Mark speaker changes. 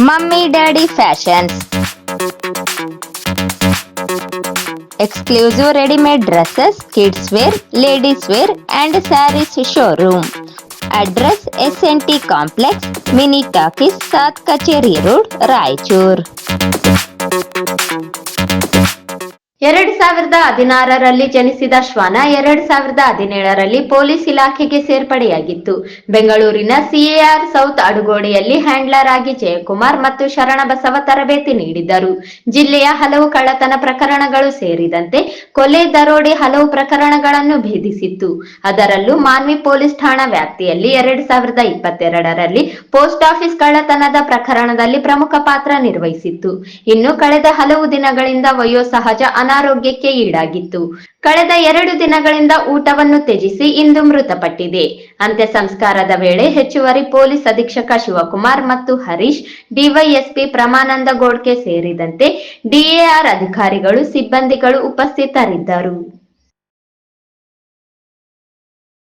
Speaker 1: mummy daddy fashions exclusive readymade dresses kids wear ladies wear and saris showroom address S N T complex mini talkies ಸಾತ್ ಕಚೇರಿ road Raichur
Speaker 2: ಎರಡ್ ಸಾವಿರದ ಹದಿನಾರರಲ್ಲಿ ಜನಿಸಿದ ಶ್ವಾನ ಎರಡ್ ಸಾವಿರದ ಹದಿನೇಳರಲ್ಲಿ ಪೊಲೀಸ್ ಇಲಾಖೆಗೆ ಸೇರ್ಪಡೆಯಾಗಿತ್ತು. ಬೆಂಗಳೂರಿನ ಸಿಎಆರ್ ಸೌತ್ ಅಡುಗೋಡೆಯಲ್ಲಿ ಹ್ಯಾಂಡ್ಲರ್ ಆಗಿ ಜಯಕುಮಾರ್ ಮತ್ತು ಶರಣಬಸವ ತರಬೇತಿ ನೀಡಿದ್ದರು ಜಿಲ್ಲೆಯ ಹಲವು ಕಳ್ಳತನ ಪ್ರಕರಣಗಳು ಸೇರಿದಂತೆ ಕೊಲೆ ದರೋಡೆ ಹಲವು ಪ್ರಕರಣಗಳನ್ನು ಭೇದಿಸಿತ್ತು. ಅದರಲ್ಲೂ ಮಾನ್ವಿ ಪೊಲೀಸ್ ಠಾಣಾ ವ್ಯಾಪ್ತಿಯಲ್ಲಿ ಎರಡ್ ಸಾವಿರದ ಇಪ್ಪತ್ತೆರಡರಲ್ಲಿ ಪೋಸ್ಟ್ ಆಫೀಸ್ ಕಳ್ಳತನದ ಪ್ರಕರಣದಲ್ಲಿ ಪ್ರಮುಖ ಪಾತ್ರ ನಿರ್ವಹಿಸಿತ್ತು. ಇನ್ನು ಕಳೆದ ಹಲವು ದಿನಗಳಿಂದ ವಯೋಸಹಜ ಅನಾರೋಗ್ಯಕ್ಕೆ ಈಡಾಗಿತ್ತು. ಕಳೆದ ಎರಡು ದಿನಗಳಿಂದ ಊಟವನ್ನು ತ್ಯಜಿಸಿ ಇಂದು ಮೃತಪಟ್ಟಿದೆ. ಅಂತ್ಯ ಸಂಸ್ಕಾರದ ವೇಳೆ ಹೆಚ್ಚುವರಿ ಪೊಲೀಸ್ ಅಧೀಕ್ಷಕ ಶಿವಕುಮಾರ್ ಮತ್ತು ಹರೀಶ್, ಡಿವೈಎಸ್ಪಿ ಪ್ರಮಾನಂದ ಗೋಡ್ಕೆ ಸೇರಿದಂತೆ ಡಿಎಆರ್ ಅಧಿಕಾರಿಗಳು, ಸಿಬ್ಬಂದಿಗಳು ಉಪಸ್ಥಿತರಿದ್ದರು.